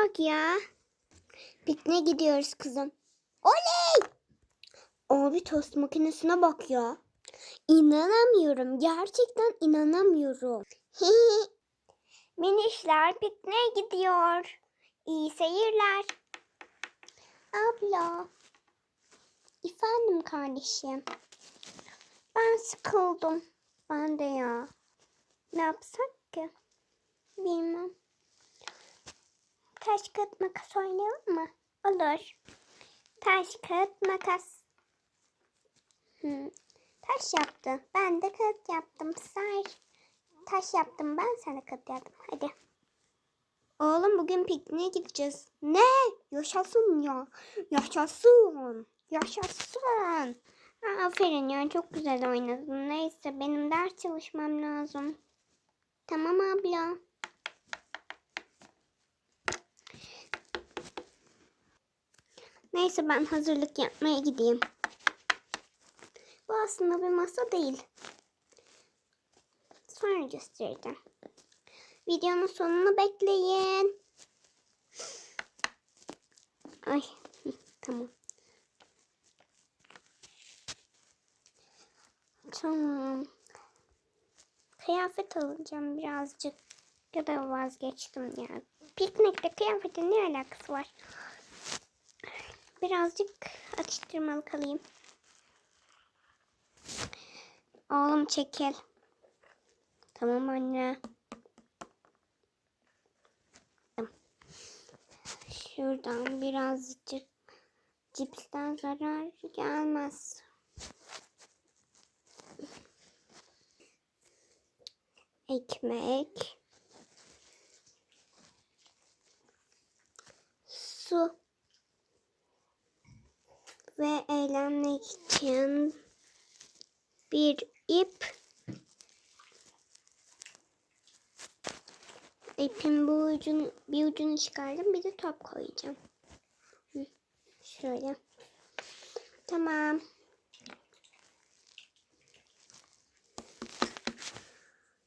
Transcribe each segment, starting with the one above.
bak ya. Pikniğe gidiyoruz kızım. Oley! Abi tost makinesine bak ya. İnanamıyorum. Gerçekten inanamıyorum. Minişler pikniğe gidiyor. İyi seyirler. Abla. Efendim kardeşim. Ben sıkıldım. Ben de ya. Ne yapsak ki? Bilmem. Taş kağıt makas oynayalım mı? Olur. Taş kağıt makas. Hmm. Taş yaptı. Ben de kağıt yaptım. Say. Taş yaptım ben sana kağıt yaptım. Hadi. Oğlum bugün pikniğe gideceğiz. Ne? Yaşasın ya. Yaşasın. Yaşasın. Aferin ya çok güzel oynadın. Neyse benim ders çalışmam lazım. Tamam abla. Neyse ben hazırlık yapmaya gideyim. Bu aslında bir masa değil. Sonra göstereceğim. Videonun sonunu bekleyin. Ay tamam. Tamam. Kıyafet alacağım birazcık. Ya da vazgeçtim ya. Piknikte kıyafetin ne alakası var? Birazcık atıştırmalı kalayım. Oğlum çekil. Tamam anne. Şuradan birazcık cipsten zarar gelmez. Ekmek. Su. Ve eğlenmek için bir ip. İpin bu ucunu, bir ucunu çıkardım. Bir de top koyacağım. Şöyle. Tamam.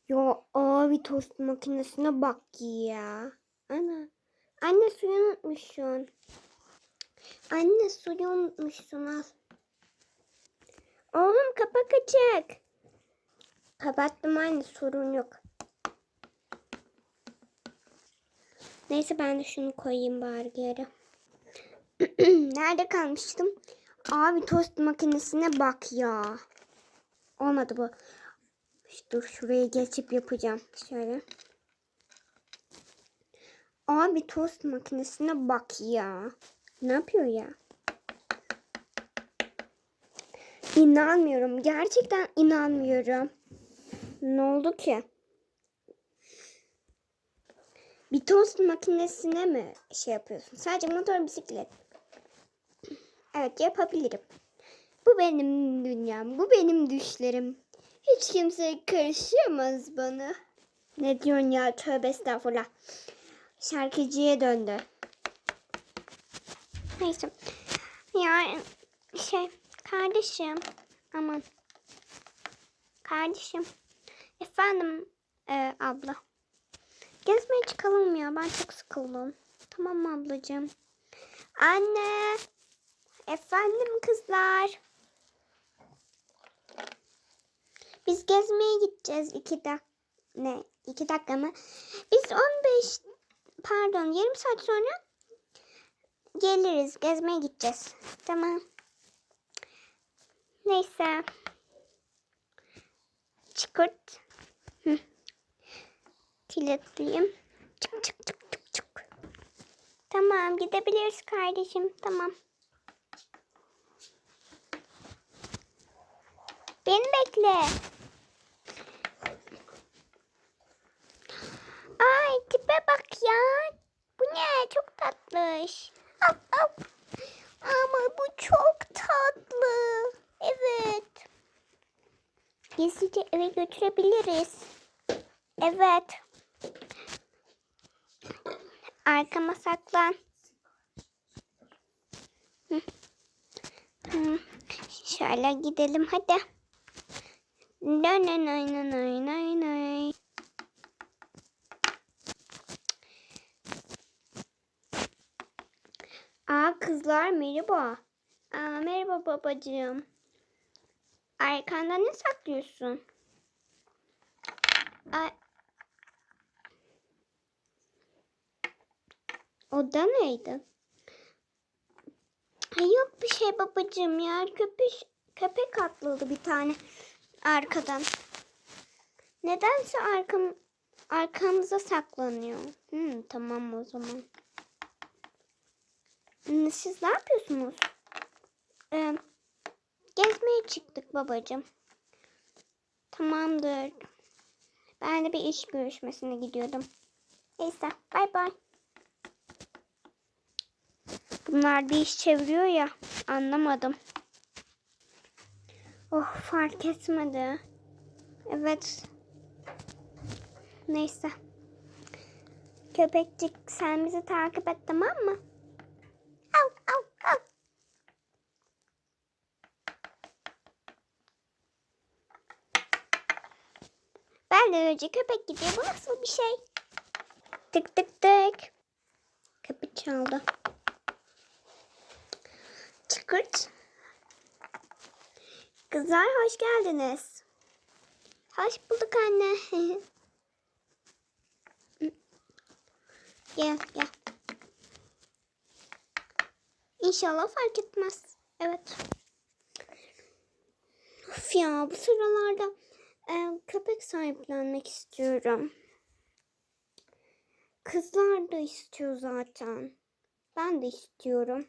Ya abi tost makinesine bak ya. Ana. Anne suyu unutmuşsun. Anne suyu unutmuşsun. Oğlum kapak açık. Kapattım anne sorun yok. Neyse ben de şunu koyayım bari geri. Nerede kalmıştım? Abi tost makinesine bak ya. Olmadı bu. Dur şuraya geçip yapacağım. Şöyle. Abi tost makinesine bak ya. Ne yapıyor ya? İnanmıyorum. Gerçekten inanmıyorum. Ne oldu ki? Bir tost makinesine mi şey yapıyorsun? Sadece motor bisiklet. Evet yapabilirim. Bu benim dünyam. Bu benim düşlerim. Hiç kimse karışamaz bana. Ne diyorsun ya? Tövbe estağfurullah. Şarkıcıya döndü. Neyse. Ya şey kardeşim. Aman. Kardeşim. Efendim e, abla. Gezmeye çıkalım ya. Ben çok sıkıldım. Tamam mı ablacığım? Anne. Efendim kızlar. Biz gezmeye gideceğiz iki dakika. Ne? iki dakika mı? Biz 15 pardon yarım saat sonra geliriz. Gezmeye gideceğiz. Tamam. Neyse. Çıkırt. Hı. Kilitleyeyim. Çık çık çık çık çık. Tamam gidebiliriz kardeşim. Tamam. Beni bekle. Ay tipe bak ya. Bu ne? Çok tatlış. Al, al. Ama bu çok tatlı. Evet. Gizlice eve götürebiliriz. Evet. Arkama saklan. Şöyle gidelim hadi. Nay nay nay nay nay nay nay. Kızlar merhaba. Aa, merhaba babacığım. Arkanda ne saklıyorsun? Ay. O da neydi? Ay yok bir şey babacığım ya. Köpüş, köpek atladı bir tane arkadan. Nedense arkam, arkamıza saklanıyor. Hmm, tamam o zaman. Hmm, Siz ne yapıyorsunuz? Ee, gezmeye çıktık babacığım. Tamamdır. Ben de bir iş görüşmesine gidiyordum. Neyse bay bay. Bunlar bir iş çeviriyor ya anlamadım. Oh fark etmedi. Evet. Neyse. Köpekcik sen bizi takip et tamam mı? De önce köpek gidiyor. Bu nasıl bir şey? Tık tık tık. Kapı çaldı. Çıkırt. Kızlar hoş geldiniz. Hoş bulduk anne. gel gel. İnşallah fark etmez. Evet. Of ya bu sıralarda köpek sahiplenmek istiyorum. Kızlar da istiyor zaten. Ben de istiyorum.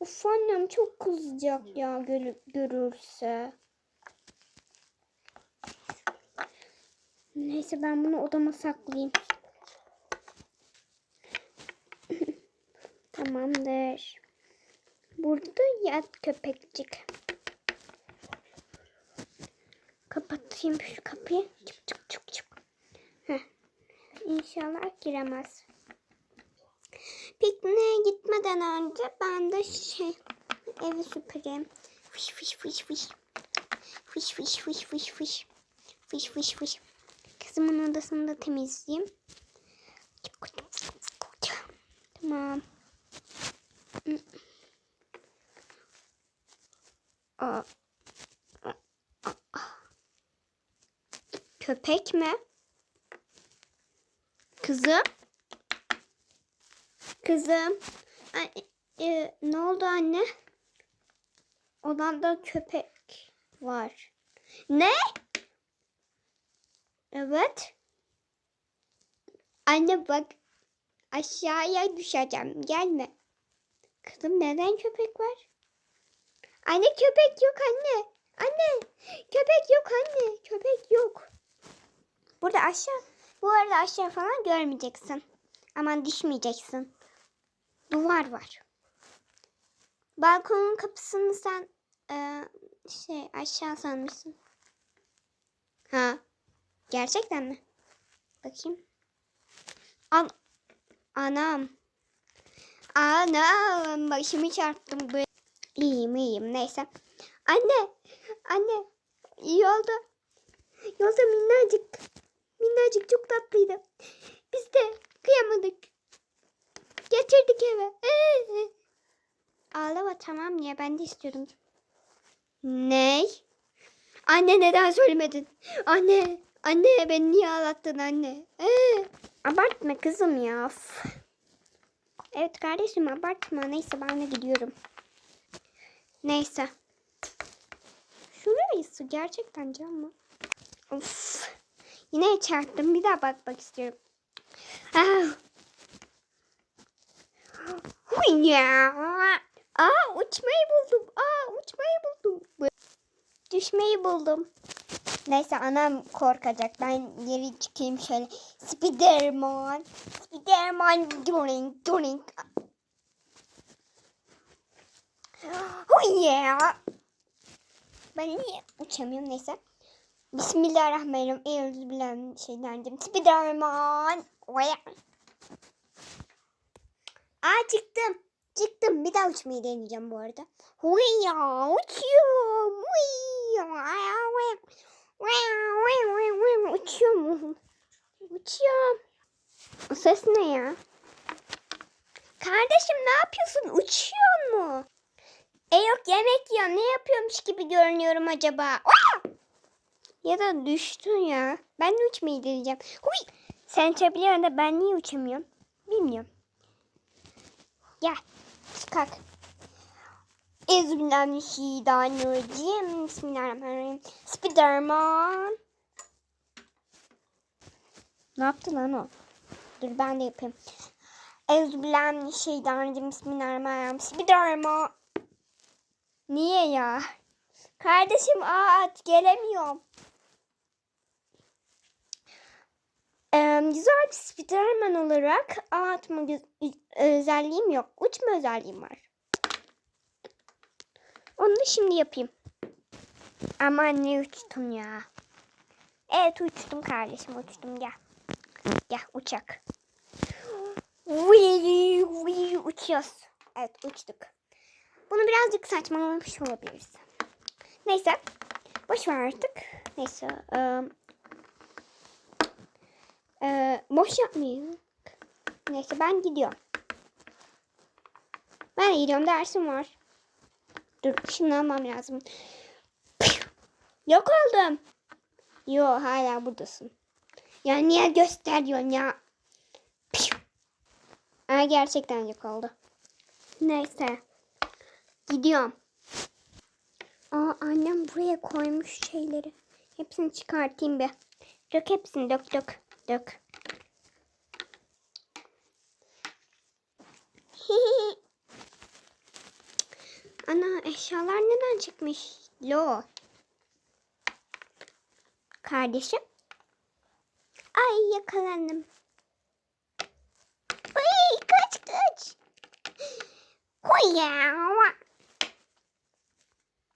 Of annem çok kızacak ya gör- görürse. Neyse ben bunu odama saklayayım. Tamamdır. Burada yat köpekçik. Kapatayım şu kapıyı. Çık çık çık çık. Heh. İnşallah giremez. Pikniğe gitmeden önce ben de şey evi süpüreyim. Fış fış fış fış. Fış fış fış fış fış. Fış fış fış. Kızımın odasını da temizleyeyim. Tamam. Aa. Köpek mi? Kızım? Kızım. Ay, e, ne oldu anne? Odanda köpek var. Ne? Evet. Anne bak aşağıya düşeceğim. Gelme. Kızım neden köpek var? Anne köpek yok anne. Anne köpek yok anne. Köpek yok. Burada aşağı bu arada aşağı falan görmeyeceksin. Aman düşmeyeceksin. Duvar var. Balkonun kapısını sen e, şey aşağı sanmışsın. Ha. Gerçekten mi? Bakayım. An Anam. Anam. Başımı çarptım. İyiyim iyiyim. Neyse. Anne. Anne. Yolda. Yolda minnacık. Minnacık çok tatlıydı. Biz de kıyamadık. Getirdik eve. Ağlama tamam ya ben de istiyorum. Ne? Anne neden söylemedin? Anne, anne beni niye ağlattın anne? Ee, abartma kızım ya. Of. Evet kardeşim abartma. Neyse ben de gidiyorum. Neyse. Şurayı su gerçekten cam mı? Of. Yine çarptım. Bir daha bakmak istiyorum. Ah. Ya. Aa uçmayı buldum. Aa uçmayı buldum. Düşmeyi buldum. Neyse anam korkacak. Ben geri çıkayım şöyle. Spiderman. Spiderman. Doink doink. Oh yeah. Ben niye uçamıyorum neyse. Bismillahirrahmanirrahim. Euzubillahimineşşeytanirracim. Spiderman. Oya. Aa çıktım. Çıktım. Bir daha uçmayı deneyeceğim bu arada. Huya uçuyorum. Huya. Uçuyorum. Uçuyorum. O ses ne ya? Kardeşim ne yapıyorsun? Uçuyor mu? E yok yemek yiyor. Ne yapıyormuş gibi görünüyorum acaba? Aa! Ya da düştün ya. Ben de uçmayı deneyeceğim. Huy! Sen uçabiliyorsun da ben niye uçamıyorum? Bilmiyorum. Gel. Kalk. Euzubillahimineşşeytanirracim. Bismillahirrahmanirrahim. Spiderman. Ne yaptı lan o? Dur ben de yapayım. Euzubillahimineşşeytanirracim. Bismillahirrahmanirrahim. Spiderman. Niye ya? Kardeşim aa at gelemiyorum. Ee, güzel bir Spiderman olarak atma özelliğim yok. Uçma özelliğim var. Onu da şimdi yapayım. Aman ne uçtum ya. Evet uçtum kardeşim uçtum gel. Gel uçak. Vii, vii, uçuyoruz. Evet uçtuk. Bunu birazcık saçmalamış olabiliriz. Neyse. Boş ver artık. Neyse. eee, eee, boş yapmayayım. Neyse ben gidiyorum. Ben de gidiyorum dersim var. Dur şimdi almam lazım. Yok oldum. Yo hala buradasın. Ya niye gösteriyorsun ya? Aa, gerçekten yok oldu. Neyse. Gidiyorum. Aa annem buraya koymuş şeyleri. Hepsini çıkartayım bir. Dök hepsini dök dök dök. Ana eşyalar neden çıkmış? Lo. Kardeşim. Ay yakalandım. Ay kaç kaç.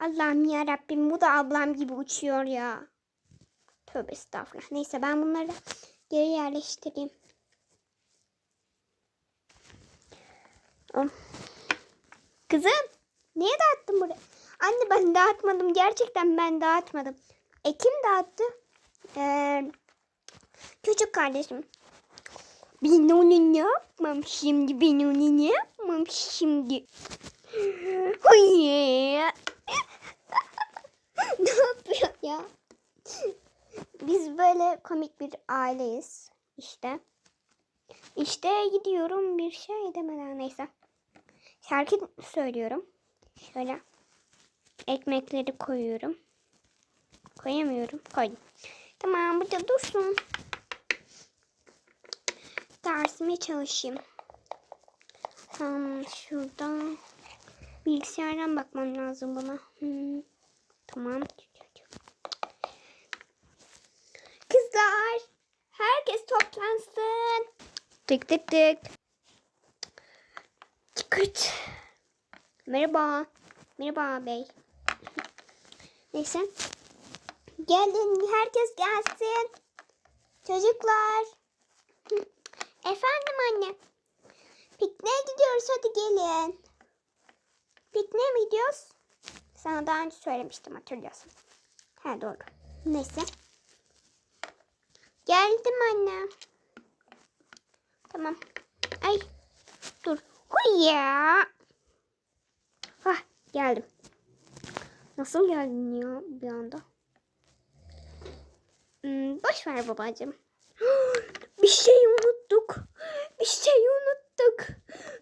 Allah'ım ya Rabbim bu da ablam gibi uçuyor ya. Tövbe estağfurullah. Neyse ben bunları geri yerleştireyim. Oh. Kızım niye dağıttın buraya? Anne ben dağıtmadım. Gerçekten ben dağıtmadım. E kim dağıttı? Ee, küçük kardeşim. Ben onu ne yapmam şimdi? Ben onu ne yapmam şimdi? Hayır. ne yapıyor ya? Biz komik bir aileyiz. İşte. İşte gidiyorum bir şey demeden neyse. Şarkı söylüyorum. Şöyle ekmekleri koyuyorum. Koyamıyorum. Koydum. Tamam burada dursun. Dersime çalışayım. Tamam şurada. Bilgisayardan bakmam lazım buna. Hmm. Tamam. Kızlar. Toplansın. Tık tık tık. Çıkırt. Merhaba. Merhaba bey. Neyse. Gelin herkes gelsin. Çocuklar. Efendim anne. Pikniğe gidiyoruz hadi gelin. Pikniğe mi gidiyoruz? Sana daha önce söylemiştim hatırlıyorsun. Ha doğru. Neyse. Geldim anne. Tamam. Ay. Dur. Huy ya. Hah geldim. Nasıl geldin ya bir anda? Hmm, boş ver babacığım. Bir şey unuttuk. Bir şey unuttuk.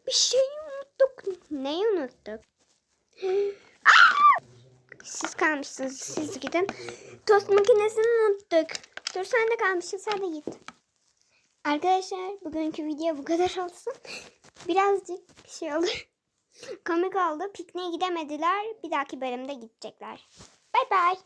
Bir şey unuttuk. Neyi unuttuk? Siz kalmışsınız. Siz gidin. Tost makinesini unuttuk. Dur sen de kalmışsın. Sen de git. Arkadaşlar bugünkü video bu kadar olsun. Birazcık şey olur. Komik oldu. Pikniğe gidemediler. Bir dahaki bölümde gidecekler. Bay bay.